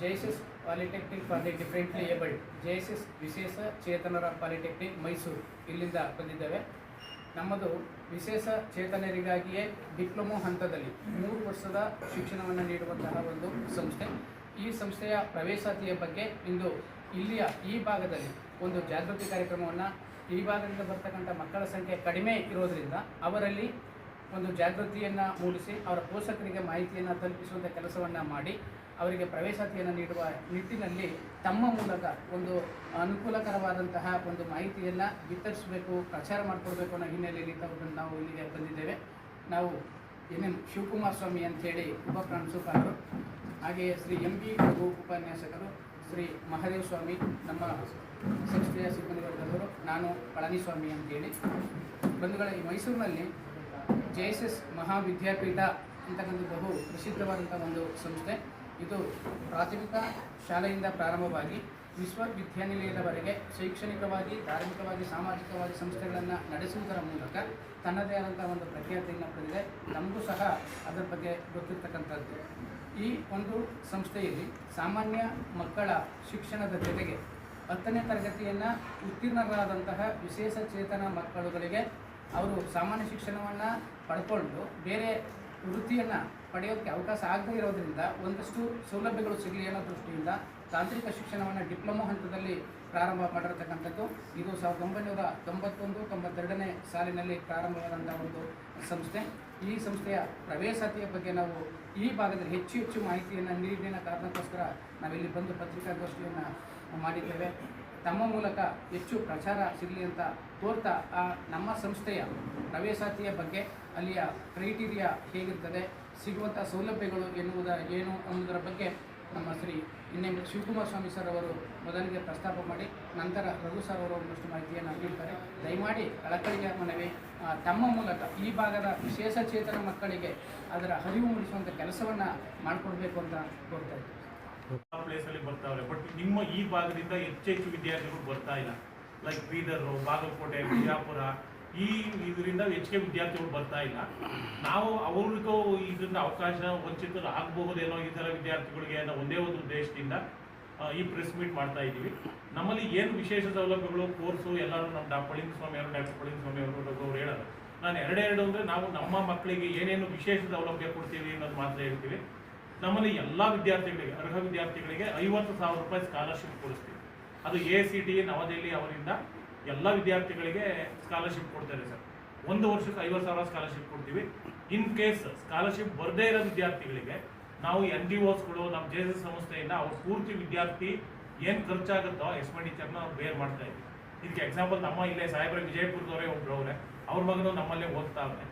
J S S polytechnic for the differently abled. J S S ವಿಶೇಷ ಚೇತನರ polytechnic Mysuru ಇಲ್ಲಿಂದ ಬಂದಿದ್ದೇವೆ. ನಮ್ಮದು ವಿಶೇಷ ಚೇತನರಿಗಾಗಿಯೇ ಡಿಪ್ಲೊಮೊ ಹಂತದಲ್ಲಿ ಮೂರು ವರ್ಷದ ಶಿಕ್ಷಣವನ್ನು ನೀಡುವಂತಹ ಒಂದು ಸಂಸ್ಥೆ. ಈ ಸಂಸ್ಥೆಯ ಪ್ರವೇಶಾತಿಯ ಬಗ್ಗೆ ಇಂದು ಇಲ್ಲಿಯ ಈ ಭಾಗದಲ್ಲಿ ಒಂದು ಜಾಗೃತಿ ಕಾರ್ಯಕ್ರಮವನ್ನು ಈ ಭಾಗದಿಂದ ಬರ್ತಕ್ಕಂಥ ಮಕ್ಕಳ ಸಂಖ್ಯೆ ಕಡಿಮೆ ಇರೋದರಿಂದ ಅವರಲ್ಲಿ ಒಂದು ಜಾಗೃತಿಯನ್ನು ಮೂಡಿಸಿ ಅವರ ಪೋಷಕರಿಗೆ ಮಾಹಿತಿಯನ್ನು ತಲುಪಿಸುವಂಥ ಕೆಲಸವನ್ನು ಮಾಡಿ ಅವರಿಗೆ ಪ್ರವೇಶಾತಿಯನ್ನು ನೀಡುವ ನಿಟ್ಟಿನಲ್ಲಿ ತಮ್ಮ ಮೂಲಕ ಒಂದು ಅನುಕೂಲಕರವಾದಂತಹ ಒಂದು ಮಾಹಿತಿಯನ್ನು ವಿತರಿಸಬೇಕು, ಪ್ರಚಾರ ಮಾಡಿಕೊಡ್ಬೇಕು ಅನ್ನೋ ಹಿನ್ನೆಲೆಯಲ್ಲಿ ತಗೊಂಡು ನಾವು ಇಲ್ಲಿಗೆ ಬಂದಿದ್ದೇವೆ. ನಾವು ಎನ್ ಎಂ ಶಿವಕುಮಾರ್ ಸ್ವಾಮಿ ಅಂಥೇಳಿ ಉಪ ಪ್ರಾಂಶುಪಾಲರು, ಹಾಗೆಯೇ ಶ್ರೀ ಎಂ ಬಿ ರಘು ಉಪನ್ಯಾಸಕರು, ಶ್ರೀ ಮಹದೇವ ಸ್ವಾಮಿ, ನಮ್ಮ ಸಂಸ್ಥೆಯ ಸಿಬ್ಬಂದಿ ವರ್ಗದವರು, ನಾನು ಪಳನಿಸ್ವಾಮಿ ಅಂತೇಳಿ ಬಂಧುಗಳ, ಈ ಮೈಸೂರಿನಲ್ಲಿ ಜೆ ಎಸ್ ಎಸ್ ಮಹಾವಿದ್ಯಾಪೀಠ ಅಂತಕ್ಕಂಥ ಬಹು ಪ್ರಸಿದ್ಧವಾದಂಥ ಒಂದು ಸಂಸ್ಥೆ. ಇದು ಪ್ರಾಥಮಿಕ ಶಾಲೆಯಿಂದ ಪ್ರಾರಂಭವಾಗಿ ವಿಶ್ವವಿದ್ಯಾನಿಲಯದವರೆಗೆ ಶೈಕ್ಷಣಿಕವಾಗಿ, ಧಾರ್ಮಿಕವಾಗಿ, ಸಾಮಾಜಿಕವಾಗಿ ಸಂಸ್ಥೆಗಳನ್ನು ನಡೆಸುವುದರ ಮೂಲಕ ತನ್ನದೇ ಆದಂಥ ಒಂದು ಪ್ರಖ್ಯಾತಿಯನ್ನು ಪಡೆದಿದೆ. ನಮಗೂ ಸಹ ಅದರ ಬಗ್ಗೆ ಗೊತ್ತಿರ್ತಕ್ಕಂಥದ್ದು. ಈ ಒಂದು ಸಂಸ್ಥೆಯಲ್ಲಿ ಸಾಮಾನ್ಯ ಮಕ್ಕಳ ಶಿಕ್ಷಣದ ಜೊತೆಗೆ ಹತ್ತನೇ ತರಗತಿಯನ್ನು ಉತ್ತೀರ್ಣರಾದಂತಹ ವಿಶೇಷ ಚೇತನ ಮಕ್ಕಳುಗಳಿಗೆ ಅವರು ಸಾಮಾನ್ಯ ಶಿಕ್ಷಣವನ್ನು ಪಡ್ಕೊಂಡು ಬೇರೆ ವೃತ್ತಿಯನ್ನು ಪಡೆಯೋಕ್ಕೆ ಅವಕಾಶ ಆಗದೇ ಇರೋದ್ರಿಂದ ಒಂದಷ್ಟು ಸೌಲಭ್ಯಗಳು ಸಿಗಲಿ ಅನ್ನೋ ದೃಷ್ಟಿಯಿಂದ ತಾಂತ್ರಿಕ ಶಿಕ್ಷಣವನ್ನು ಡಿಪ್ಲೊಮೊ ಹಂತದಲ್ಲಿ ಪ್ರಾರಂಭ ಮಾಡಿರತಕ್ಕಂಥದ್ದು. ಇದು ಸಾವಿರದ ಒಂಬೈನೂರ ತೊಂಬತ್ತೊಂದು, ತೊಂಬತ್ತೆರಡನೇ ಸಾಲಿನಲ್ಲಿ ಪ್ರಾರಂಭವಾದಂಥ ಒಂದು ಸಂಸ್ಥೆ. ಈ ಸಂಸ್ಥೆಯ ಪ್ರವೇಶಾತಿಯ ಬಗ್ಗೆ ನಾವು ಈ ಭಾಗದಲ್ಲಿ ಹೆಚ್ಚು ಹೆಚ್ಚು ಮಾಹಿತಿಯನ್ನು ನೀಡಿನ ಕಾರಣಕ್ಕೋಸ್ಕರ ನಾವಿಲ್ಲಿ ಬಂದು ಪತ್ರಿಕಾಗೋಷ್ಠಿಯನ್ನು ಮಾಡಿದ್ದೇವೆ. ತಮ್ಮ ಮೂಲಕ ಹೆಚ್ಚು ಪ್ರಚಾರ ಸಿಗಲಿ ಅಂತ ತೋರ್ತಾ ಆ ನಮ್ಮ ಸಂಸ್ಥೆಯ ಪ್ರವೇಶಾತಿಯ ಬಗ್ಗೆ ಅಲ್ಲಿಯ ಕ್ರೈಟೀರಿಯಾ ಹೇಗಿರ್ತದೆ ಸಿಗುವಂಥ ಸೌಲಭ್ಯಗಳು ಎನ್ನುವುದ ಏನು ಅನ್ನೋದರ ಬಗ್ಗೆ ನಮ್ಮ ಶ್ರೀ ಎನ್ ಶಿವಕುಮಾರ ಸ್ವಾಮಿ ಸರ್ ಅವರು ಮೊದಲಿಗೆ ಪ್ರಸ್ತಾಪ ಮಾಡಿ, ನಂತರ ರಘು ಸರ್ ಅವರು ಒಂದಷ್ಟು ಮಾಹಿತಿಯನ್ನು ನೀಡ್ತಾರೆ. ದಯಮಾಡಿ ಕಳಕಳಿಯ ಮನವಿ ತಮ್ಮ ಮೂಲಕ ಈ ಭಾಗದ ವಿಶೇಷ ಚೇತನ ಮಕ್ಕಳಿಗೆ ಅದರ ಅರಿವು ಮೂಡಿಸುವಂಥ ಕೆಲಸವನ್ನು ಮಾಡಿಕೊಡ್ಬೇಕು ಅಂತ ಕೋರ್ತಾ ಇದ್ದೀವಿ ಪ್ಲೇಸಲ್ಲಿ ಬರ್ತಾವ್ರೆ ಬಟ್ ನಿಮ್ಮ ಈ ಭಾಗದಿಂದ ಹೆಚ್ಚೆಚ್ಚು ವಿದ್ಯಾರ್ಥಿಗಳು ಬರ್ತಾ ಇಲ್ಲ. ಲೈಕ್ ಬೀದರ್, ಬಾಗಲಕೋಟೆ, ಬಿಜಾಪುರ ಈ ಇದರಿಂದ ಹೆಚ್ಚಿಗೆ ವಿದ್ಯಾರ್ಥಿಗಳು ಬರ್ತಾ ಇಲ್ಲ. ನಾವು ಅವ್ರಿಗೂ ಇದರಿಂದ ಅವಕಾಶ ವಂಚಿತರು ಆಗಬಹುದೇನೋ ಈ ಥರ ವಿದ್ಯಾರ್ಥಿಗಳಿಗೆ ಅನ್ನೋ ಒಂದೇ ಒಂದು ಉದ್ದೇಶದಿಂದ ಈ ಪ್ರೆಸ್ ಮೀಟ್ ಮಾಡ್ತಾ ಇದ್ದೀವಿ. ನಮ್ಮಲ್ಲಿ ಏನು ವಿಶೇಷ ಸೌಲಭ್ಯಗಳು ಕೋರ್ಸು ಎಲ್ಲರೂ ನಮ್ಮ ಡಾಕ್ಟರ್ ಪಳಿಂಗ ಸ್ವಾಮಿ ಅವರು ಡಾಕ್ಟರ್ ಪಳಿಂಗ ಸ್ವಾಮಿ ಅವರು ಅವ್ರು ಹೇಳೋದು. ನಾನು ಎರಡೆರಡು ಅಂದರೆ ನಾವು ನಮ್ಮ ಮಕ್ಕಳಿಗೆ ಏನೇನು ವಿಶೇಷ ಸೌಲಭ್ಯ ಕೊಡ್ತೀವಿ ಅನ್ನೋದು ಮಾತ್ರ ಹೇಳ್ತೀವಿ. ನಮ್ಮಲ್ಲಿ ಎಲ್ಲ ವಿದ್ಯಾರ್ಥಿಗಳಿಗೆ, ಅರ್ಹ ವಿದ್ಯಾರ್ಥಿಗಳಿಗೆ ಐವತ್ತು ಸಾವಿರ ರೂಪಾಯಿ ಸ್ಕಾಲರ್ಶಿಪ್ ಕೊಡಿಸ್ತೀವಿ. ಅದು ಎ ಸಿ ಟಿ ನವದೆಹಲಿ ಅವರಿಂದ ಎಲ್ಲ ವಿದ್ಯಾರ್ಥಿಗಳಿಗೆ ಸ್ಕಾಲರ್ಶಿಪ್ ಕೊಡ್ತಾರೆ ಸರ್. ಒಂದು ವರ್ಷಕ್ಕೆ ಐವತ್ತು ಸಾವಿರ ಸ್ಕಾಲರ್ಶಿಪ್ ಕೊಡ್ತೀವಿ. ಇನ್ ಕೇಸ್ ಸ್ಕಾಲರ್ಶಿಪ್ ಬರದೇ ಇರೋ ವಿದ್ಯಾರ್ಥಿಗಳಿಗೆ ನಾವು ಎನ್ ಜಿ ಓಸ್ಗಳು ನಮ್ಮ ಜೆ ಎಸ್ ಸಂಸ್ಥೆಯಿಂದ ಅವ್ರ ಪೂರ್ತಿ ವಿದ್ಯಾರ್ಥಿ ಏನು ಖರ್ಚಾಗುತ್ತೋ ಎಕ್ಸ್ಪೆಂಡಿಚರ್ನ ಅವ್ರು ಬೇರ್ ಮಾಡ್ತಾ ಇದ್ದೀವಿ ಇದಕ್ಕೆ ಎಕ್ಸಾಂಪಲ್ ನಮ್ಮ ಇಲ್ಲೇ ಸಾಹೇಬ್ರ ವಿಜಯಪುರದವರೇ ಒಬ್ರು ಅವ್ರೆ. ಅವ್ರ ಮಗನು ನಮ್ಮಲ್ಲೇ ಓದ್ತಾ ಅವ್ರೆ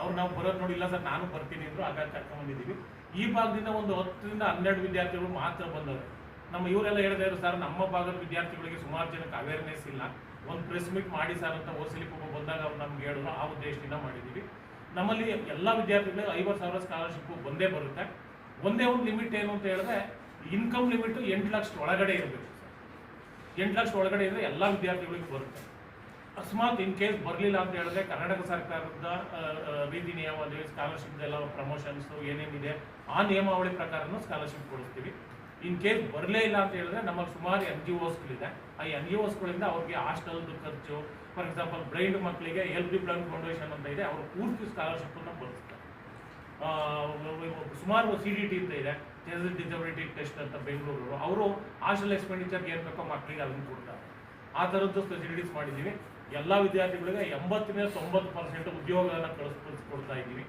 ಅವ್ರು ನಾವು ಬರೋದು ನೋಡಿ, ಇಲ್ಲ ಸರ್, ನಾನು ಬರ್ತೀನಿ ಅಂದರು ಹಾಗಾಗಿ ಕರ್ಕೊಂಡ್ಬಂದಿದ್ದೀವಿ ಈ ಭಾಗದಿಂದ ಒಂದು ಹತ್ತರಿಂದ ಹನ್ನೆರಡು ವಿದ್ಯಾರ್ಥಿಗಳು ಮಾತ್ರ ಬಂದವರು. ನಮ್ಮ ಇವರೆಲ್ಲ ಹೇಳ್ತಾ ಇದ್ರು, ಸರ್, ನಮ್ಮ ಭಾಗದ ವಿದ್ಯಾರ್ಥಿಗಳಿಗೆ ಸುಮಾರು ಜನಕ್ಕೆ ಅವೇರ್ನೆಸ್ ಇಲ್ಲ. ಒಂದು ಪ್ರೆಸ್ ಮೀಟ್ ಮಾಡಿ ಸರ್ ಅಂತ ಓಸಲಿ ಪಾಪ ಬಂದಾಗ ಅವ್ರು ನಮ್ಗೆ ಹೇಳಿದ್ರು ಆ ಉದ್ದೇಶದಿಂದ ಮಾಡಿದ್ದೀವಿ ನಮ್ಮಲ್ಲಿ ಎಲ್ಲ ವಿದ್ಯಾರ್ಥಿಗಳಿಗೆ ಐವತ್ತು ಸಾವಿರ ಸ್ಕಾಲರ್ಶಿಪ್ ಒಂದೇ ಬರುತ್ತೆ. ಒಂದೇ ಒಂದು ಲಿಮಿಟ್ ಏನು ಅಂತ ಹೇಳಿದ್ರೆ ಇನ್ಕಮ್ ಲಿಮಿಟ್ ಎಂಟು ಲಕ್ಷ ಒಳಗಡೆ ಇರಬೇಕು ಎಂಟು ಲಕ್ಷ ಒಳಗಡೆ ಇದ್ರೆ ಎಲ್ಲ ವಿದ್ಯಾರ್ಥಿಗಳಿಗೆ ಬರುತ್ತೆ. ಅಕಸ್ಮಾತ್ ಇನ್ ಕೇಸ್ ಬರಲಿಲ್ಲ ಅಂತ ಹೇಳಿದ್ರೆ ಕರ್ನಾಟಕ ಸರ್ಕಾರದ ರೀತಿ ನಿಯಮಾವಳಿ ಸ್ಕಾಲರ್ಶಿಪ್ ಎಲ್ಲ ಪ್ರಮೋಷನ್ಸ್ ಏನೇನಿದೆ, ಆ ನಿಯಮಾವಳಿ ಪ್ರಕಾರನೂ ಸ್ಕಾಲರ್ಶಿಪ್ ಕೊಡಿಸ್ತೀವಿ. ಇನ್ ಕೇಸ್ ಬರಲೇ ಇಲ್ಲ ಅಂತ ಹೇಳಿದ್ರೆ ನಮ್ಮಲ್ಲಿ ಸುಮಾರು ಎನ್ ಜಿ ಓಸ್ಗಳಿದೆ. ಆ ಎನ್ ಜಿ ಓಸ್ಗಳಿಂದ ಅವ್ರಿಗೆ ಹಾಸ್ಟೆಲ್ದು ಖರ್ಚು ಫಾರ್ ಎಕ್ಸಾಂಪಲ್ ಬ್ರೈಂಡ್ ಮಕ್ಕಳಿಗೆ ಎಲ್ ಬಿ ಪ್ಲಾನ್ ಫೌಂಡೇಶನ್ ಅಂತ ಇದೆ ಅವರು ಪೂರ್ತಿ ಸ್ಕಾಲರ್ಶಿಪ್ ಅನ್ನು ಬರೆಸ್ತಾರೆ ಆ, ಸುಮಾರು ಸಿ ಡಿ ಟಿ ಅಂತ ಇದೆ ಜನರಲ್ ಡಿಸಬಿಲಿಟಿ ಟೆಸ್ಟ್ ಅಂತ ಬೆಂಗಳೂರು ಅವರು ಹಾಸ್ಟೆಲ್ ಎಕ್ಸ್ಪೆಂಡಿಚರ್ ಏನು ಬೇಕೋ ಮಕ್ಕಳಿಗೆ ಅದನ್ನು ಕೊಡ್ತಾರೆ. ಆ ಥರದ್ದು ಫೆಸಿಲಿಟೀಸ್ ಮಾಡಿದ್ದೀವಿ. ಎಲ್ಲ ವಿದ್ಯಾರ್ಥಿಗಳಿಗೆ ಎಂಬತ್ತರಿಂದ ತೊಂಬತ್ತು ಪರ್ಸೆಂಟ್ ಉದ್ಯೋಗಗಳನ್ನು ಕಳಿಸ್ಕೊಡ್ತಾ ಇದ್ದೀವಿ.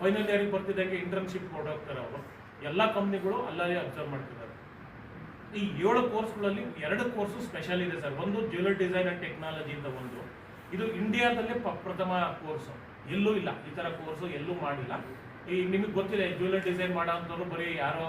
ಫೈನಲ್ ಇಯರಿಗೆ ಬರ್ತಿದ್ದಂಗೆ ಇಂಟರ್ನ್ಶಿಪ್ ಕೊಡೋಗ್ತಾರೆ ಅವರು. ಎಲ್ಲ ಕಂಪ್ನಿಗಳು ಅಲ್ಲಲ್ಲಿ ಅಬ್ಸರ್ವ್ ಮಾಡ್ತಿದ್ದಾರೆ. ಈ ಏಳು ಕೋರ್ಸ್ಗಳಲ್ಲಿ ಎರಡು ಕೋರ್ಸು ಸ್ಪೆಷಲ್ ಇದೆ ಸರ್. ಒಂದು ಜ್ಯುವೆಲ್ ಡಿಸೈನ್ ಆ್ಯಂಡ್ ಟೆಕ್ನಾಲಜಿ ಅಂತ ಒಂದು. ಇದು ಇಂಡಿಯಾದಲ್ಲಿ ಪ್ರಥಮ ಕೋರ್ಸು. ಎಲ್ಲೂ ಇಲ್ಲ. ಈ ಥರ ಕೋರ್ಸು ಎಲ್ಲೂ ಮಾಡಿಲ್ಲ. ಈ ನಿಮಗೆ ಗೊತ್ತಿದೆ ಜ್ಯುವೆಲ್ ಡಿಸೈನ್ ಮಾಡೋ ಅಂಥವ್ರು ಬರೀ ಯಾರೋ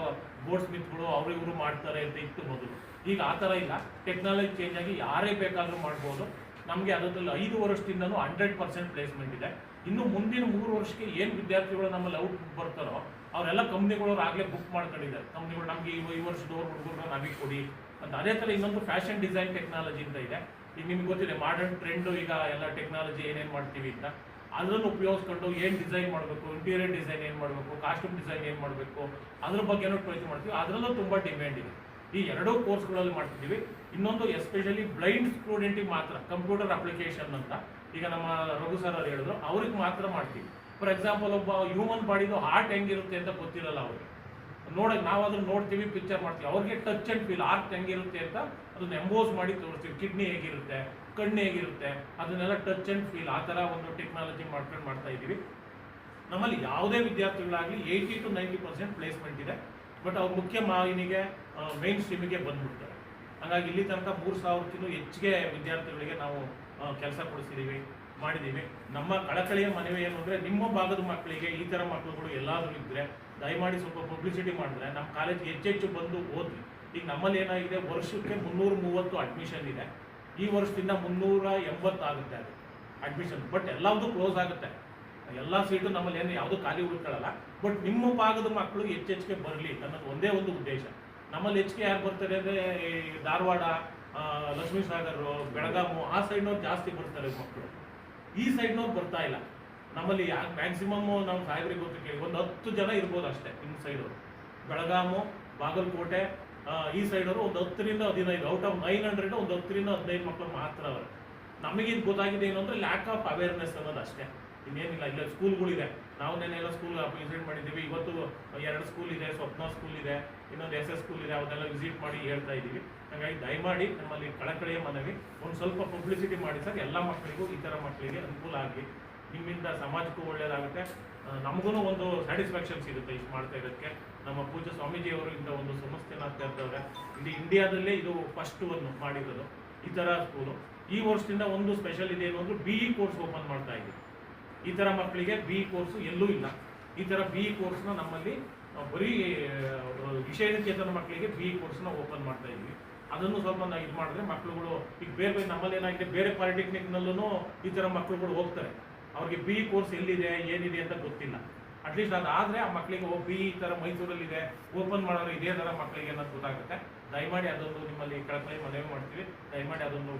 ಬೋರ್ಡ್ ಸ್ಮಿತ್ಗಳು ಅವರು ಇವರು ಮಾಡ್ತಾರೆ ಅಂತ ಇತ್ತು ಮೊದಲು. ಈಗ ಆ ಥರ ಇಲ್ಲ. ಟೆಕ್ನಾಲಜಿ ಚೇಂಜ್ ಆಗಿ ಯಾರೇ ಬೇಕಾದರೂ ಮಾಡ್ಬೋದು. ನಮಗೆ ಅದರಲ್ಲಿ ಐದು ವರ್ಷದಿಂದನೂ ಹಂಡ್ರೆಡ್ ಪರ್ಸೆಂಟ್ ಪ್ಲೇಸ್ಮೆಂಟ್ ಇದೆ. ಇನ್ನು ಮುಂದಿನ ಮೂರು ವರ್ಷಕ್ಕೆ ಏನು ವಿದ್ಯಾರ್ಥಿಗಳು ನಮ್ಮಲ್ಲಿ ಔಟ್ ಬರ್ತಾರೋ ಅವರೆಲ್ಲ ಕಂಪ್ನಿಗಳವ್ರು ಆಗಲೇ ಬುಕ್ ಮಾಡ್ಕೊಂಡಿದ್ದಾರೆ. ಕಂಪ್ನಿಗಳು ನಮಗೆ ಈ ಈ ಡೋರ್ ಹುಡುಗರು ನಮಗೆ ಕೊಡಿ ಅಂತ. ಅದೇ ಥರ ಇನ್ನೊಂದು ಫ್ಯಾಷನ್ ಡಿಸೈನ್ ಟೆಕ್ನಾಲಜಿ ಅಂತ ಇದೆ. ಈಗ ನಿಮ್ಗೆ ಗೊತ್ತಿದೆ ಮಾಡರ್ನ್ ಟ್ರೆಂಡು ಈಗ ಎಲ್ಲ ಟೆಕ್ನಾಲಜಿ ಏನೇನು ಮಾಡ್ತೀವಿ ಅಂತ. ಅದನ್ನು ಉಪಯೋಗಿಸ್ಕೊಂಡು ಏನು ಡಿಸೈನ್ ಮಾಡಬೇಕು ಇಂಟೀರಿಯರ್ ಡಿಸೈನ್ ಏನು ಮಾಡಬೇಕು ಕಾಸ್ಟ್ಯೂಮ್ ಡಿಸೈನ್ ಏನು ಮಾಡಬೇಕು, ಅದ್ರ ಬಗ್ಗೆನೂ ಪ್ರಯತ್ನ ಮಾಡ್ತೀವಿ. ಅದರಲ್ಲೂ ತುಂಬ ಡಿಮ್ಯಾಂಡ್ ಇದೆ. ಈ ಎರಡೂ ಕೋರ್ಸ್ಗಳಲ್ಲಿ ಮಾಡ್ತಿದ್ದೀವಿ. ಇನ್ನೊಂದು ಎಸ್ಪೆಷಲಿ ಬ್ಲೈಂಡ್ ಸ್ಟೂಡೆಂಟಿಗೆ ಮಾತ್ರ ಕಂಪ್ಯೂಟರ್ ಅಪ್ಲಿಕೇಶನ್ ಅಂತ. ಈಗ ನಮ್ಮ ರಘು ಸರ್ ಅವ್ರು ಹೇಳಿದ್ರು, ಅವ್ರಿಗೆ ಮಾತ್ರ ಮಾಡ್ತೀವಿ. ಫಾರ್ ಎಕ್ಸಾಂಪಲ್ ಒಬ್ಬ ಹ್ಯೂಮನ್ ಬಾಡಿದು ಹಾರ್ಟ್ ಹೆಂಗಿರುತ್ತೆ ಅಂತ ಗೊತ್ತಿರಲ್ಲ ಅವ್ರಿಗೆ. ನೋಡಕ್ ನಾವು ಅದನ್ನು ನೋಡ್ತೀವಿ ಪಿಕ್ಚರ್ ಮಾಡ್ತೀವಿ. ಅವ್ರಿಗೆ ಟಚ್ ಅಂಡ್ ಫೀಲ್ ಹಾರ್ಟ್ ಹೆಂಗಿರುತ್ತೆ ಅಂತ ಅದನ್ನ ಎಂಬೋಸ್ ಮಾಡಿ ತೋರಿಸ್ತೀವಿ. ಕಿಡ್ನಿ ಹೇಗಿರುತ್ತೆ, ಕಣ್ಣು ಹೇಗಿರುತ್ತೆ, ಅದನ್ನೆಲ್ಲ ಟಚ್ ಅಂಡ್ ಫೀಲ್ ಆ ಥರ ಒಂದು ಟೆಕ್ನಾಲಜಿ ಮಾಡ್ಕೊಂಡು ಮಾಡ್ತಾ ಇದ್ದೀವಿ. ನಮ್ಮಲ್ಲಿ ಯಾವುದೇ ವಿದ್ಯಾರ್ಥಿಗಳಾಗಲಿ eighty to ninety percent placement ಇದೆ. ಬಟ್ ಅವ್ರ ಮುಖ್ಯ ಮಾಹಿನಿಗೆ ಮೇನ್ ಸ್ಟ್ರೀಮಿಗೆ ಬಂದ್ಬಿಡ್ತಾರೆ. ಹಾಗಾಗಿ ಇಲ್ಲಿ ತನಕ ಮೂರು ಸಾವಿರಕ್ಕಿಂತ ಹೆಚ್ಚಿಗೆ ವಿದ್ಯಾರ್ಥಿಗಳಿಗೆ ನಾವು ಕೆಲಸ ಕೊಡಿಸಿದ್ದೀವಿ. ಮಾಡಿದ್ದೀವಿ. ನಮ್ಮ ಕಳಕಳಿಯ ಮನವಿ ಏನು ಅಂದರೆ, ನಿಮ್ಮ ಭಾಗದ ಮಕ್ಕಳಿಗೆ ಈ ಥರ ಮಕ್ಕಳುಗಳು ಎಲ್ಲಾದರೂ ಇದ್ದರೆ ದಯಮಾಡಿ ಸ್ವಲ್ಪ ಪಬ್ಲಿಸಿಟಿ ಮಾಡಿದ್ರೆ ನಮ್ಮ ಕಾಲೇಜ್ಗೆ ಹೆಚ್ಚೆಚ್ಚು ಬಂದು ಓದ್ಲಿ ಈಗ ನಮ್ಮಲ್ಲಿ ಏನಾಗಿದೆ, ವರ್ಷಕ್ಕೆ ಮುನ್ನೂರ ಮೂವತ್ತು ಅಡ್ಮಿಷನ್ ಇದೆ. ಈ ವರ್ಷದಿಂದ ಮುನ್ನೂರ ಎಂಬತ್ತಾಗುತ್ತೆ ಅದು ಅಡ್ಮಿಷನ್ ಬಟ್ ಎಲ್ಲದೂ ಕ್ಲೋಸ್ ಆಗುತ್ತೆ. ಎಲ್ಲ ಸೀಟು ನಮ್ಮಲ್ಲಿ ಏನು ಯಾವುದು ಖಾಲಿ ಉಳ್ಕೊಳ್ಳಲ್ಲ. ಬಟ್ ನಿಮ್ಮ ಭಾಗದ ಮಕ್ಕಳು ಹೆಚ್ಚೆಚ್ಚಿಗೆ ಬರಲಿ ಅನ್ನೋದು ಒಂದೇ ಒಂದು ಉದ್ದೇಶ. ನಮ್ಮಲ್ಲಿ ಹೆಚ್ಚಿಗೆ ಯಾರು ಬರ್ತಾರೆ ಅಂದರೆ ಧಾರವಾಡ ಲಕ್ಷ್ಮೀ ಸಾಗರ್ ಬೆಳಗಾಮು, ಆ ಸೈಡ್ನವ್ರು ಜಾಸ್ತಿ ಬರ್ತಾರೆ ಮಕ್ಕಳು. ಈ ಸೈಡ್ನವ್ರು ಬರ್ತಾ ಇಲ್ಲ. ನಮ್ಮಲ್ಲಿ ಮ್ಯಾಕ್ಸಿಮಮ್ ನಾವು ಸಾಹೇಬ್ರಿಗೆ ಗೊತ್ತು ಕೇಳಿ, ಒಂದು ಹತ್ತು ಜನ ಇರ್ಬೋದು ಅಷ್ಟೇ ನಿಮ್ಮ ಸೈಡವರು ಬೆಳಗಾಮು, ಬಾಗಲಕೋಟೆ ಈ ಸೈಡವರು ಒಂದು ಹತ್ತರಿಂದ ಹದಿನೈದು ಔಟ್ ಆಫ್ ನೈನ್ ಹಂಡ್ರೆಡ್ ಒಂದು ಹತ್ತರಿಂದ ಹದಿನೈದು ಮಕ್ಕಳು ಮಾತ್ರ ಅವರು. ನಮಗೆ ಇದು ಗೊತ್ತಾಗಿದೆ ಏನು ಅಂದರೆ ಲ್ಯಾಕ್ ಆಫ್ ಅವೇರ್ನೆಸ್ ಅನ್ನೋದು ಅಷ್ಟೇ. ಇನ್ನೇನಿಲ್ಲ, ಇಲ್ಲ ಸ್ಕೂಲ್ಗಳಿದೆ ನಾವು ನೆನೆಲ್ಲ ಸ್ಕೂಲ್ ವಿಸಿಟ್ ಮಾಡಿದ್ದೀವಿ. ಇವತ್ತು ಎರಡು ಸ್ಕೂಲ್ ಇದೆ, ಸ್ವಪ್ನ ಸ್ಕೂಲ್ ಇದೆ. ಇನ್ನೊಂದು ಎಸ್ ಎಸ್ ಸ್ಕೂಲ್ ಇದೆ ಅವನ್ನೆಲ್ಲ ವಿಸಿಟ್ ಮಾಡಿ ಹೇಳ್ತಾ ಇದ್ದೀವಿ. ಹಾಗಾಗಿ ದಯಮಾಡಿ ನಮ್ಮಲ್ಲಿ ಕಳಕಳಿಯ ಮನವಿ, ಒಂದು ಸ್ವಲ್ಪ ಪಬ್ಲಿಸಿಟಿ ಮಾಡಿ ಸರ್. ಎಲ್ಲ ಮಕ್ಕಳಿಗೂ ಈ ಥರ ಮಕ್ಕಳಿಗೆ ಅನುಕೂಲ ಆಗಲಿ ನಿಮ್ಮಿಂದ ಸಮಾಜಕ್ಕೂ ಒಳ್ಳೆಯದಾಗುತ್ತೆ ನಮಗೂ ಒಂದು ಸ್ಯಾಟಿಸ್ಫ್ಯಾಕ್ಷನ್ ಸಿಗುತ್ತೆ ಇಷ್ಟು ಮಾಡ್ತಾ ಇರೋದಕ್ಕೆ. ನಮ್ಮ ಪೂಜಾ ಸ್ವಾಮೀಜಿಯವರು ಇಂಥ ಒಂದು ಸಂಸ್ಥೆನ ತೆರೆದವ್ರೆ. ಇಲ್ಲಿ ಇಂಡಿಯಾದಲ್ಲೇ ಇದು ಫಸ್ಟ್ ಒಂದು ಮಾಡಿರೋದು. ಈ ಥರ ಸ್ಕೂಲು ಈ ವರ್ಷದಿಂದ ಒಂದು ಸ್ಪೆಷಲ್ ಇದೆ ಏನು ಅಂದ್ರೆ ಬಿ ಇ ಕೋರ್ಸ್ ಓಪನ್ ಮಾಡ್ತಾ ಇದ್ದೀವಿ. ಈ ಥರ ಮಕ್ಕಳಿಗೆ ಬಿ ಇ ಕೋರ್ಸು ಎಲ್ಲೂ ಇಲ್ಲ. ಈ ಥರ ಬಿ ಇ ಕೋರ್ಸ್ನ ನಮ್ಮಲ್ಲಿ ಬರೀ ಆ, ವಿಷಯಚೇತನ ಮಕ್ಕಳಿಗೆ ಬಿ ಇ ಕೋರ್ಸ್ನ ಓಪನ್ ಮಾಡ್ತಾ ಇದ್ವಿ. ಅದನ್ನು ಸ್ವಲ್ಪ ನಾವು ಇದು ಮಾಡಿದ್ರೆ ಮಕ್ಕಳುಗಳು ಈಗ ಬೇರೆ ಬೇರೆ ನಮ್ಮಲ್ಲಿ ಏನಾಗಿದೆ ಬೇರೆ ಪಾಲಿಟೆಕ್ನಿಕ್ನಲ್ಲೂ ಈ ಥರ ಮಕ್ಕಳುಗಳು ಹೋಗ್ತಾರೆ. ಅವ್ರಿಗೆ ಬಿ ಇ ಕೋರ್ಸ್ ಎಲ್ಲಿದೆ ಏನಿದೆ ಅಂತ ಗೊತ್ತಿಲ್ಲ. ಅಟ್ಲೀಸ್ಟ್ ಅದಾದರೆ ಆ ಮಕ್ಕಳಿಗೆ ಓ ಬಿ ಈ ಥರ ಮೈಸೂರಲ್ಲಿದೆ ಓಪನ್ ಮಾಡೋರು ಇದೇ ಥರ ಮಕ್ಕಳಿಗೆ ಅನ್ನೋದು ಗೊತ್ತಾಗುತ್ತೆ. ದಯಮಾಡಿ ಅದೊಂದು ನಿಮ್ಮಲ್ಲಿ ಕಳಕಳಿ ಮನವಿ ಮಾಡ್ತೀವಿ. ದಯಮಾಡಿ ಅದೊಂದು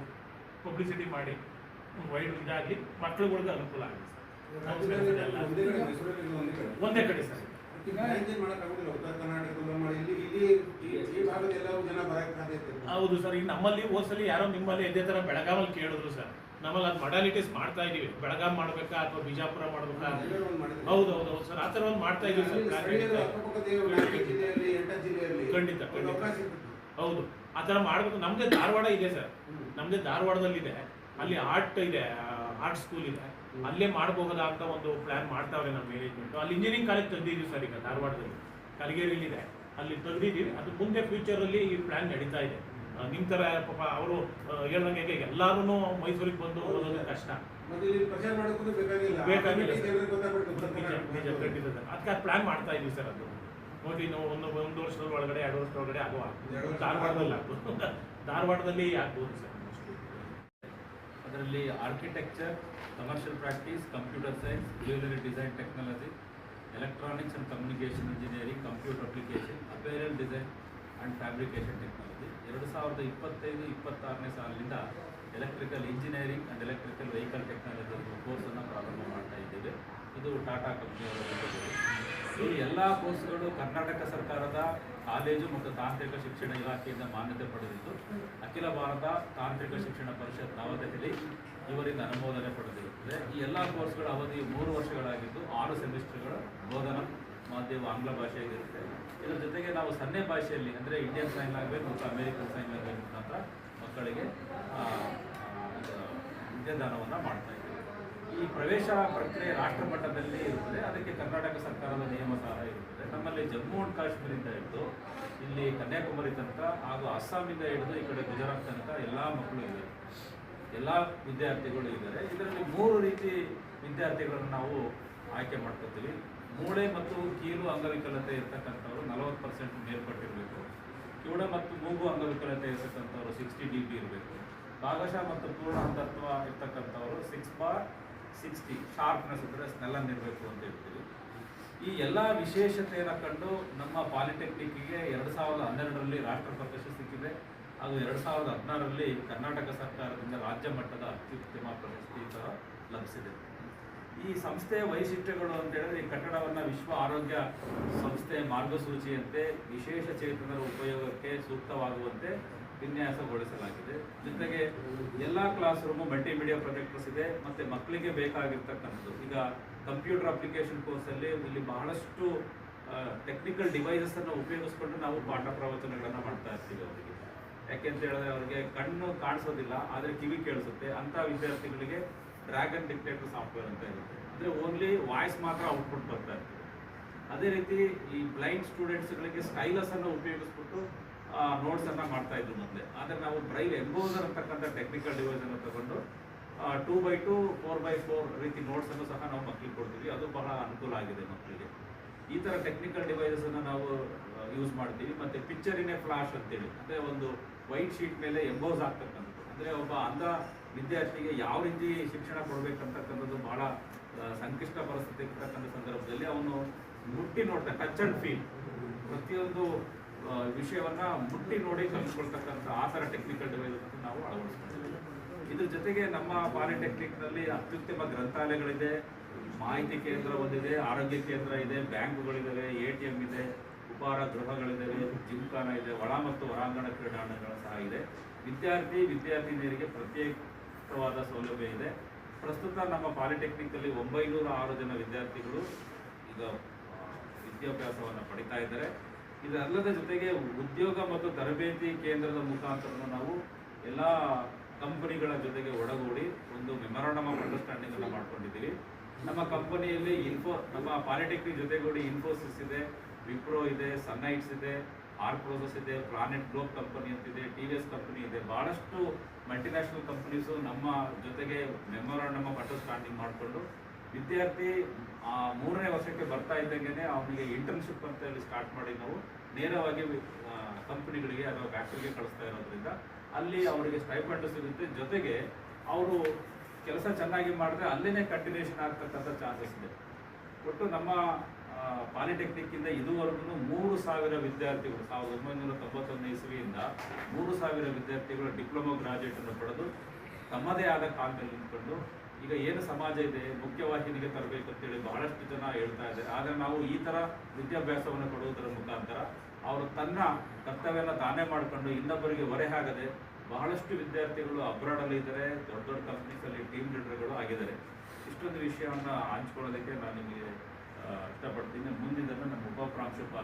ಪಬ್ಲಿಸಿಟಿ ಮಾಡಿ ವೈಡ್ ಇದಾಗಿ ಮಕ್ಕಳುಗಳಿಗೆ ಅನುಕೂಲ ಆಗುತ್ತೆ. ಒಂದೇ ಕಡೆ ಸರ್. ಈಗ ಏನ್ ಮಾಡಕ್ಕಾಗುದಿಲ್ಲ ಉತ್ತರ ಕರ್ನಾಟಕದಲ್ಲೂ ಮಾಡಿ ಇಲ್ಲಿ ಇಲ್ಲಿ ಈ- ಈ ಭಾಗದ ಎಲ್ಲರೂ ಜನ ಬರಕ್ಕೆ ಸಾಧ್ಯತೆ ಹೌದು ಸರ್. ಈಗ ನಮ್ಮಲ್ಲಿ ಹೋದ್ಸಲಿ ಯಾರೋ ನಿಮ್ಮಲ್ಲಿ ಇದೇ ಥರ ಬೆಳಗಾವಲ್ಲಿ ಕೇಳಿದ್ರು ಸರ್. ನಮ್ಮಲ್ಲಿ ಅದು ಮೊಡಾಲಿಟೀಸ್ ಮಾಡ್ತಾ ಇದೀವಿ. ಬೆಳಗಾವ್ ಮಾಡ್ಬೇಕಾ ಅಥವಾ ಬಿಜಾಪುರ ಮಾಡ್ಬೇಕಾ? ಹೌದು ಹೌದು ಹೌದು ಸರ್. ಆ ಥರ ಒಂದು ಮಾಡ್ತಾ ಇದೀವಿ ಸರ್. ಜಿಲ್ಲೆಯಲ್ಲಿ ಎಂಟು ಜಿಲ್ಲೆಯಲ್ಲಿ ಖಂಡಿತ. ಹೌದು. ಆ ಥರ ಮಾಡ್ಬೇಕು. ನಮ್ದೇ ಧಾರವಾಡ ಇದೆ ಸರ್. ನಮಗೆ ನಮ್ದೇ ಧಾರವಾಡದಲ್ಲಿ ಇದೆ ಅಲ್ಲಿ ಆರ್ಟ್ ಇದೆ ಆರ್ಟ್ ಸ್ಕೂಲ್ ಇದೆ. ಅಲ್ಲೇ ಮಾಡಬಹುದಾ ಅಂತ ಒಂದು ಪ್ಲಾನ್ ಮಾಡ್ತಾವ್ರೆ ನಮ್ಮ ಮ್ಯಾನೇಜ್ಮೆಂಟ್ ಅಲ್ಲಿ ಇಂಜಿನಿಯರಿಂಗ್ ಕಾಲೇಜ್ ತಂದಿದ್ದೀವಿ ಸರ್ ಈಗ ಧಾರವಾಡದಲ್ಲಿ. ಕಲಗೇರಿಯಲ್ಲಿದೆ. ಅಲ್ಲಿ ತಂದಿದ್ದೀವಿ. ಅದು ಮುಂದೆ ಫ್ಯೂಚರಲ್ಲಿ ಈ ಪ್ಲಾನ್ ನಡೀತಾ ಇದೆ. ನಿಮ್ಮ ಥರ ತರ ಪಾಪ ಅವರು ಹೇಳ್ದಂಗೆ ಎಲ್ಲರೂ ಮೈಸೂರಿಗೆ ಬಂದು ಓದೋದು ಕಷ್ಟ. ಅದಕ್ಕೆ ಅದು ಪ್ಲಾನ್ ಮಾಡ್ತಾ ಇದೀವಿ ಸರ್ ಅದು. ನೋಡಿ ನಾವು ಒಂದು ಒಂದು ವರ್ಷದ ಒಳಗಡೆ ಎರಡು ವರ್ಷದ ಒಳಗಡೆ ಆಗುವ ಧಾರವಾಡದಲ್ಲಿ ಆಗ್ಬೋದು. ಧಾರವಾಡದಲ್ಲಿ ಆಗ್ಬೋದು ಸರ್. ಅದರಲ್ಲಿ architecture commercial practice computer science jewellery design technology electronics and communication engineering computer application apparel design and fabrication technology ಎರಡು ಸಾವಿರದ ಇಪ್ಪತ್ತೈದು, ಇಪ್ಪತ್ತಾರನೇ ಸಾಲಿನಿಂದ electrical engineering and electrical vehicle technology ಕೋರ್ಸನ್ನು ಪ್ರಾರಂಭ ಮಾಡ್ತಾ ಇದ್ದೇವೆ. ಇದು ಟಾಟಾ ಕಂಪ್ನಿಯವರ ಈ ಎಲ್ಲ ಕೋರ್ಸ್ಗಳು ಕರ್ನಾಟಕ ಸರ್ಕಾರದ ಕಾಲೇಜು ಮತ್ತು ತಾಂತ್ರಿಕ ಶಿಕ್ಷಣ ಇಲಾಖೆಯಿಂದ ಮಾನ್ಯತೆ ಪಡೆದಿದ್ದು, ಅಖಿಲ ಭಾರತ ತಾಂತ್ರಿಕ ಶಿಕ್ಷಣ ಪರಿಷತ್ ನವದೆಹಲಿ ಇವರಿಂದ ಅನುಮೋದನೆ ಪಡೆದಿರುತ್ತದೆ. ಈ ಎಲ್ಲ ಕೋರ್ಸ್ಗಳ ಅವಧಿ ಮೂರು ವರ್ಷಗಳಾಗಿದ್ದು, ಆರು ಸೆಮಿಸ್ಟರ್ಗಳ ಬೋಧನಾ ಮಾಧ್ಯಮ ಆಂಗ್ಲ ಭಾಷೆಯಾಗಿರುತ್ತೆ ಇದರ ಜೊತೆಗೆ ನಾವು ಸನ್ನೆ ಭಾಷೆಯಲ್ಲಿ ಅಂದರೆ ಇಂಡಿಯನ್ ಸೈನ್ ಲ್ಯಾಂಗ್ವೇಜ್ ಮತ್ತು ಅಮೇರಿಕನ್ ಸೈನ್ ಲ್ಯಾಂಗ್ವೇಜ್ ಮುಖಾಂತರ ಮಕ್ಕಳಿಗೆ ವಿದ್ಯಾದಾನವನ್ನು ಮಾಡ್ತಾ ಇದ್ದೇವೆ. ಈ ಪ್ರವೇಶ ಪ್ರಕ್ರಿಯೆ ರಾಷ್ಟ್ರ ಮಟ್ಟದಲ್ಲಿ ಇರುತ್ತದೆ. ಅದಕ್ಕೆ ಕರ್ನಾಟಕ ಸರ್ಕಾರದ ನಿಯಮ ಸಹ ಇರುತ್ತದೆ. ನಮ್ಮಲ್ಲಿ ಜಮ್ಮು ಅಂಡ್ ಕಾಶ್ಮೀರಿಂದ ಹಿಡಿದು ಇಲ್ಲಿ ಕನ್ಯಾಕುಮಾರಿ ತನಕ ಹಾಗೂ ಅಸ್ಸಾಮಿಂದ ಹಿಡಿದು ಈ ಕಡೆ ಗುಜರಾತ್ ತನಕ ಎಲ್ಲ ಮಕ್ಕಳು ಇದ್ದಾರೆ. ಎಲ್ಲ ವಿದ್ಯಾರ್ಥಿಗಳು ಇದ್ದಾರೆ. ಇದರಲ್ಲಿ ಮೂರು ರೀತಿ ವಿದ್ಯಾರ್ಥಿಗಳನ್ನು ನಾವು ಆಯ್ಕೆ ಮಾಡ್ಕೋತೀವಿ. ಮೂಳೆ ಮತ್ತು ಕೀಲು ಅಂಗವಿಕಲತೆ ಇರ್ತಕ್ಕಂಥವ್ರು ನಲವತ್ತು ಪರ್ಸೆಂಟ್ ಮೇಲ್ಪಟ್ಟಿರಬೇಕು. ಕಿವುಡ ಮತ್ತು ಮೂಗು ಅಂಗವಿಕಲತೆ ಇರ್ತಕ್ಕಂಥವ್ರು ಸಿಕ್ಸ್ಟಿ ಡಿ ಬಿ ಇರಬೇಕು. ಭಾಗಶಃ ಮತ್ತು ಪೂರ್ಣ ಅಂತತ್ವ ಇರ್ತಕ್ಕಂಥವ್ರು ಸಿಕ್ಸ್ ಬಾರ್ ಸಿಕ್ಸ್ಟಿ ಶಾರ್ಪ್ನೆಸ್ ಅಂದರೆ ಸ್ಮೆಲ್ಲನ್ನು ಇರಬೇಕು ಅಂತ ಹೇಳ್ತೀವಿ. ಈ ಎಲ್ಲ ವಿಶೇಷತೆಯನ್ನು ಕಂಡು ನಮ್ಮ ಪಾಲಿಟೆಕ್ನಿಕ್ಕಿಗೆ ಎರಡು ಸಾವಿರದ ಹನ್ನೆರಡರಲ್ಲಿ ರಾಷ್ಟ್ರ ಪ್ರಶಸ್ತಿ ಸಿಕ್ಕಿದೆ. ಹಾಗೂ ಎರಡು ಸಾವಿರದ ಹದಿನಾರರಲ್ಲಿ ಕರ್ನಾಟಕ ಸರ್ಕಾರದಿಂದ ರಾಜ್ಯ ಮಟ್ಟದ ಅತ್ಯುತ್ತಮ ಪ್ರಶಸ್ತಿ ಸಹ ಲಭಿಸಿದೆ. ಈ ಸಂಸ್ಥೆಯ ವೈಶಿಷ್ಟ್ಯಗಳು ಅಂತ ಹೇಳಿದ್ರೆ ಈ ಕಟ್ಟಡವನ್ನು ವಿಶ್ವ ಆರೋಗ್ಯ ಸಂಸ್ಥೆ ಮಾರ್ಗಸೂಚಿಯಂತೆ ವಿಶೇಷ ಚೇತನರ ಉಪಯೋಗಕ್ಕೆ ಸೂಕ್ತವಾಗುವಂತೆ ವಿನ್ಯಾಸಗೊಳಿಸಲಾಗಿದೆ. ಜೊತೆಗೆ ಎಲ್ಲ ಕ್ಲಾಸ್ ರೂಮು ಮಲ್ಟಿಮೀಡಿಯಾ ಪ್ರೊಜೆಕ್ಟರ್ಸ್ ಇದೆ, ಮತ್ತೆ ಮಕ್ಕಳಿಗೆ ಬೇಕಾಗಿರ್ತಕ್ಕಂಥದ್ದು. ಈಗ ಕಂಪ್ಯೂಟರ್ ಅಪ್ಲಿಕೇಶನ್ ಕೋರ್ಸಲ್ಲಿ ಇಲ್ಲಿ ಬಹಳಷ್ಟು ಟೆಕ್ನಿಕಲ್ ಡಿವೈಸಸ್ ಅನ್ನು ಉಪಯೋಗಿಸ್ಕೊಂಡು ನಾವು ಪಾಠ ಪ್ರವಚನಗಳನ್ನು ಮಾಡ್ತಾ ಇರ್ತೀವಿ ಅವರಿಗೆ. ಯಾಕೆಂತ ಹೇಳಿದ್ರೆ ಅವರಿಗೆ ಕಣ್ಣು ಕಾಣಿಸೋದಿಲ್ಲ, ಆದರೆ ಕಿವಿ ಕೇಳಿಸುತ್ತೆ. ಅಂತ ವಿದ್ಯಾರ್ಥಿಗಳಿಗೆ ಡ್ರ್ಯಾಗನ್ ಡಿಕ್ಟೇಟರ್ ಸಾಫ್ಟ್ವೇರ್ ಅಂತ ಇರುತ್ತೆ. ಅಂದರೆ ಓನ್ಲಿ ವಾಯ್ಸ್ ಮಾತ್ರ ಔಟ್ಪುಟ್ ಬರ್ತಾ ಇರ್ತದೆ. ಅದೇ ರೀತಿ ಈ ಬ್ಲೈಂಡ್ ಸ್ಟೂಡೆಂಟ್ಸ್ಗಳಿಗೆ ಸ್ಟೈಲಸ್ ಅನ್ನು ಉಪಯೋಗಿಸ್ಬಿಟ್ಟು ನೋಟ್ಸ್ ಅನ್ನ ಮಾಡ್ತಾ ಇದ್ರು ಮೊದಲೇ. ಆದರೆ ನಾವು ಬ್ರೈಲ್ ಎಂಬೋಸರ್ ಅಂತಕ್ಕಂಥ ಟೆಕ್ನಿಕಲ್ ಡಿವೈಸ್ ಅನ್ನು ತಗೊಂಡು two by two four by four ರೀತಿ ನೋಟ್ಸ್ ಅನ್ನು ಸಹ ನಾವು ಮಕ್ಕಳಿಗೆ ಕೊಡ್ತೀವಿ. ಅದು ಬಹಳ ಅನುಕೂಲ ಆಗಿದೆ ಮಕ್ಕಳಿಗೆ ಈ ತರ ಟೆಕ್ನಿಕಲ್ ಡಿವೈಸಸ್ ಅನ್ನು ನಾವು ಯೂಸ್ ಮಾಡ್ತೀವಿ. ಮತ್ತೆ ಪಿಕ್ಚರ್ ಇನ್ ಎ ಫ್ಲಾಶ್ ಅಂತೇಳಿ. ಅಂದ್ರೆ ಒಂದು ವೈಟ್ ಶೀಟ್ ಮೇಲೆ ಎಂಬೋಸ್ ಆಗ್ತಕ್ಕಂಥದ್ದು. ಅಂದ್ರೆ ಒಬ್ಬ ಅಂಧ ವಿದ್ಯಾರ್ಥಿಗೆ ಯಾವ ರೀತಿ ಶಿಕ್ಷಣ ಕೊಡ್ಬೇಕಂತಕ್ಕಂಥದ್ದು ಬಹಳ ಸಂಕಷ್ಟ ಪರಿಸ್ಥಿತಿ ಇರ್ತಕ್ಕಂಥ ಸಂದರ್ಭದಲ್ಲಿ ಅವನು ಮುಟ್ಟಿ ನೋಡ್ತಾನೆ ಟಚ್ ಅಂಡ್ ಫೀಲ್ ಪ್ರತಿಯೊಂದು ವಿಷಯವನ್ನ ಮುಟ್ಟಿ ನೋಡಿ ಕಲಿಸ್ಕೊಳ್ತಕ್ಕಂಥ ಆ ಥರ ಟೆಕ್ನಿಕಲ್ ಅನ್ನು ನಾವು ಅಳವಡಿಸ್ಕೊಂಡಿದ್ದೀವಿ. ಇದ್ರ ಜೊತೆಗೆ ನಮ್ಮ ಪಾಲಿಟೆಕ್ನಿಕ್ನಲ್ಲಿ ಅತ್ಯುತ್ತಮ ಗ್ರಂಥಾಲಯಗಳಿದೆ, ಮಾಹಿತಿ ಕೇಂದ್ರ ಒಂದಿದೆ, ಆರೋಗ್ಯ ಕೇಂದ್ರ ಇದೆ ಬ್ಯಾಂಕುಗಳಿದ್ದಾವೆ ಎ ಟಿ ಎಂ ಇದೆ, ಉಪಹಾರ ಗೃಹಗಳಿದ್ದಾವೆ ಜಿಮ್ಖಾನ ಇದೆ, ಒಳ ಮತ್ತು ಹೊರಾಂಗಣ ಕ್ರೀಡಾಂಗಣಗಳು ಸಹ ಇದೆ. ವಿದ್ಯಾರ್ಥಿ, ವಿದ್ಯಾರ್ಥಿನಿಯರಿಗೆ ಪ್ರತ್ಯೇಕವಾದ ಸೌಲಭ್ಯ ಇದೆ. ಪ್ರಸ್ತುತ ನಮ್ಮ ಪಾಲಿಟೆಕ್ನಿಕ್ ಅಲ್ಲಿ ಒಂಬೈನೂರ ಆರು ಜನ ವಿದ್ಯಾರ್ಥಿಗಳು ಈಗ ವಿದ್ಯಾಭ್ಯಾಸವನ್ನು ಪಡಿತಾ ಇದ್ದಾರೆ. ಇದಲ್ಲದ ಜೊತೆಗೆ ಉದ್ಯೋಗ ಮತ್ತು ತರಬೇತಿ ಕೇಂದ್ರದ ಮುಖಾಂತರ ನಾವು ಎಲ್ಲ ಕಂಪನಿಗಳ ಜೊತೆಗೆ ಒಡಗೂಡಿ ಒಂದು ಮೆಮೊರಾಂಡಮ್ ಆಫ್ ಅಂಡರ್ಸ್ಟ್ಯಾಂಡಿಂಗ್ ಅನ್ನು ಮಾಡ್ಕೊಂಡಿದ್ದೀವಿ. ನಮ್ಮ ಕಂಪನಿಯಲ್ಲಿ ಇನ್ಫೋ, ನಮ್ಮ ಪಾಲಿಟೆಕ್ನಿಕ್ ಜೊತೆಗೂಡಿ ಇನ್ಫೋಸಿಸ್ ಇದೆ, ವಿಪ್ರೋ ಇದೆ ಸನ್ನೈಟ್ಸ್ ಇದೆ, ಆರ್ ಪ್ರೋಸೆಸ್ ಇದೆ, ಪ್ಲಾನೆಟ್ ಗ್ಲೋಬ್ ಕಂಪನಿ ಅಂತಿದೆ, ಟಿ ವಿ ಎಸ್ ಕಂಪನಿ ಇದೆ. ಬಹಳಷ್ಟು ಮಲ್ಟಿನ್ಯಾಷನಲ್ ಕಂಪನೀಸು ನಮ್ಮ ಜೊತೆಗೆ ಮೆಮೊರಾಂಡಮ್ ಆಫ್ ಅಂಡರ್ಸ್ಟ್ಯಾಂಡಿಂಗ್ ಮಾಡಿಕೊಂಡು ವಿದ್ಯಾರ್ಥಿ ಮೂರನೇ ವರ್ಷಕ್ಕೆ ಬರ್ತಾ ಇದ್ದಂಗೆ ಅವನಿಗೆ ಇಂಟರ್ನ್ಶಿಪ್ ಅಂತ ಹೇಳಿ ಸ್ಟಾರ್ಟ್ ಮಾಡಿ ನಾವು ನೇರವಾಗಿ ಕಂಪ್ನಿಗಳಿಗೆ ಅಥವಾ ಫ್ಯಾಕ್ಟ್ರಿಗೆ ಕಳಿಸ್ತಾ ಇರೋದ್ರಿಂದ ಅಲ್ಲಿ ಅವರಿಗೆ ಸ್ಟೈಪಂಡ್ ಸಿಗುತ್ತೆ. ಜೊತೆಗೆ ಅವರು ಕೆಲಸ ಚೆನ್ನಾಗಿ ಮಾಡಿದ್ರೆ ಅಲ್ಲೇ ಕಂಟಿನ್ಯೂಷನ್ ಆಗ್ತಕ್ಕಂಥ ಚಾನ್ಸಸ್ ಇದೆ. ಒಟ್ಟು ನಮ್ಮ ಪಾಲಿಟೆಕ್ನಿಕ್ ಇಂದ ಇದುವರೆಗೂ ಮೂರು ಸಾವಿರ ವಿದ್ಯಾರ್ಥಿಗಳು, ಸಾವಿರದ ಒಂಬೈನೂರ ತೊಂಬತ್ತೊಂದನೇ ಇಸ್ವಿಯಿಂದ ಮೂರು ಸಾವಿರ ವಿದ್ಯಾರ್ಥಿಗಳು ಡಿಪ್ಲೊಮಾ ಗ್ರಾಜುಯೇಟ್ ಅನ್ನು ಪಡೆದು ತಮ್ಮದೇ ಆದ ಕಾಲದಲ್ಲಿ ನಿಂತ್ಕೊಂಡು ಈಗ ಏನು ಸಮಾಜ ಇದೆ, ಮುಖ್ಯವಾಹಿನಿಗೆ ತರಬೇಕು ಅಂತೇಳಿ ಬಹಳಷ್ಟು ಜನ ಹೇಳ್ತಾ ಇದ್ದಾರೆ. ಆದರೆ ನಾವು ಈ ತರ ವಿದ್ಯಾಭ್ಯಾಸವನ್ನು ಕೊಡುವುದರ ಮುಖಾಂತರ ಅವರು ತನ್ನ ಕರ್ತವ್ಯನ ತಾನೇ ಮಾಡಿಕೊಂಡು ಇನ್ನೊಬ್ಬರಿಗೆ ಹೊರೆ ಆಗದೆ ಬಹಳಷ್ಟು ವಿದ್ಯಾರ್ಥಿಗಳು ಅಬ್ರಾಡಲ್ಲಿ ಇದ್ದಾರೆ, ದೊಡ್ಡ ದೊಡ್ಡ ಕಂಪ್ನೀಸ್ ಅಲ್ಲಿ ಟೀಮ್ ಲೀಡರ್ಗಳು ಆಗಿದ್ದಾರೆ. ಇಷ್ಟೊಂದು ವಿಷಯವನ್ನು ಹಂಚ್ಕೊಳ್ಳೋದಕ್ಕೆ ನಾನು ನಿಮಗೆ ಇಷ್ಟಪಡ್ತೀನಿ. ಮುಂದಿನ ನಮ್ಮ ಉಪ ಪ್ರಾಂಶುಪಾಲ